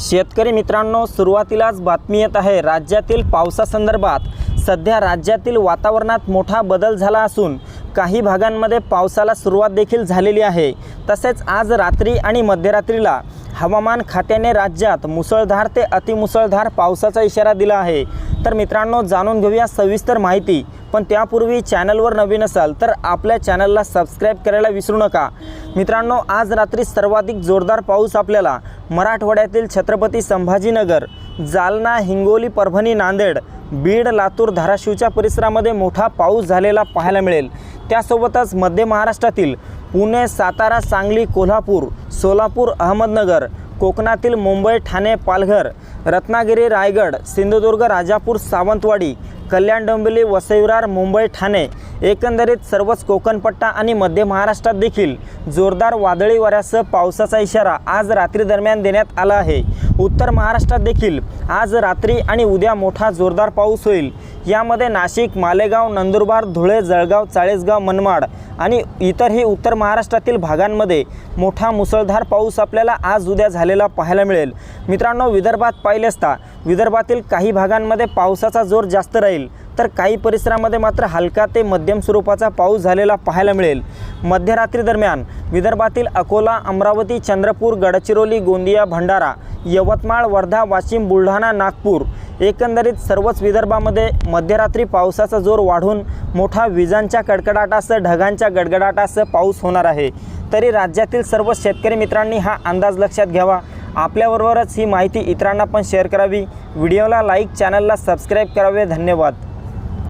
शेतकरी मित्रांनो सुरुवातीलाच बातमी येत आहे राज्यातील पावसासंदर्भात सध्या राज्यातील वातावरणात मोठा बदल झाला असून काही भागांमध्ये पावसाला सुरुवात देखील झालेली आहे. तसेच आज रात्री आणि मध्यरात्रीला हवामान खात्याने राज्यात मुसळधार ते अतिमुसळधार पावसाचा इशारा दिला आहे. तर मित्रांनो जाणून घेऊया सविस्तर माहिती. पण त्यापूर्वी चॅनलवर नवीन असाल तर आपल्या चॅनलला सबस्क्राईब करायला विसरू नका. मित्रांनो आज रात्री सर्वाधिक जोरदार पाऊस आपल्याला मराठवाड्यातील छत्रपती संभाजीनगर जालना हिंगोली परभणी नांदेड बीड लातूर धाराशिवच्या परिसरामध्ये मोठा पाऊस झालेला पाहायला मिळेल. त्यासोबतच मध्य महाराष्ट्रातील पुणे सातारा सांगली कोल्हापूर सोलापूर अहमदनगर कोकणातील मुंबई ठाणे पालघर रत्नागिरी रायगड सिंधुदुर्ग राजापूर सावंतवाडी कल्याण डोंबिवली वसईविरार मुंबई ठाणे एकंदरीत सर्वच कोकणपट्टा आणि मध्य महाराष्ट्रात देखील जोरदार वादळी वाऱ्यासह पावसाचा इशारा आज रात्री दरम्यान देण्यात आला आहे. उत्तर महाराष्ट्रात देखील आज रात्री आणि उद्या मोठा जोरदार पाऊस होईल. यामध्ये नाशिक मालेगाव नंदुरबार धुळे जळगाव चाळीसगाव मनमाड आणि इतरही उत्तर महाराष्ट्रातील भागांमध्ये मोठा मुसळधार पाऊस आपल्याला आज उद्या झालेला पाहायला मिळेल. मित्रांनो विदर्भात पाहिले असता विदर्भातील काही भागांमध्ये पावसाचा जोर जास्त राहील तर काही परिसरामध्ये मात्र हलका ते मध्यम स्वरूपाचा पाऊस झालेला पाहायला मिळेल. मध्यरात्री दरम्यान विदर्भातील अकोला अमरावती चंद्रपूर गडचिरोली गोंदिया भंडारा यवतमाळ वर्धा वाशिम बुलढाणा नागपूर एकंदरीत सर्वच विदर्भामध्ये मध्यरात्री पावसाचा जोर वाढून मोठा विजांच्या कडकडाटासह ढगांच्या गडगडाटासह पाऊस होणार आहे. तरी राज्यातील सर्व शेतकरी मित्रांनी हा अंदाज लक्षात घ्यावा. आपल्याबरोबरच ही माहिती इतरांना पण शेअर करावी. व्हिडिओला लाईक चॅनलला सबस्क्राईब करावे. धन्यवाद.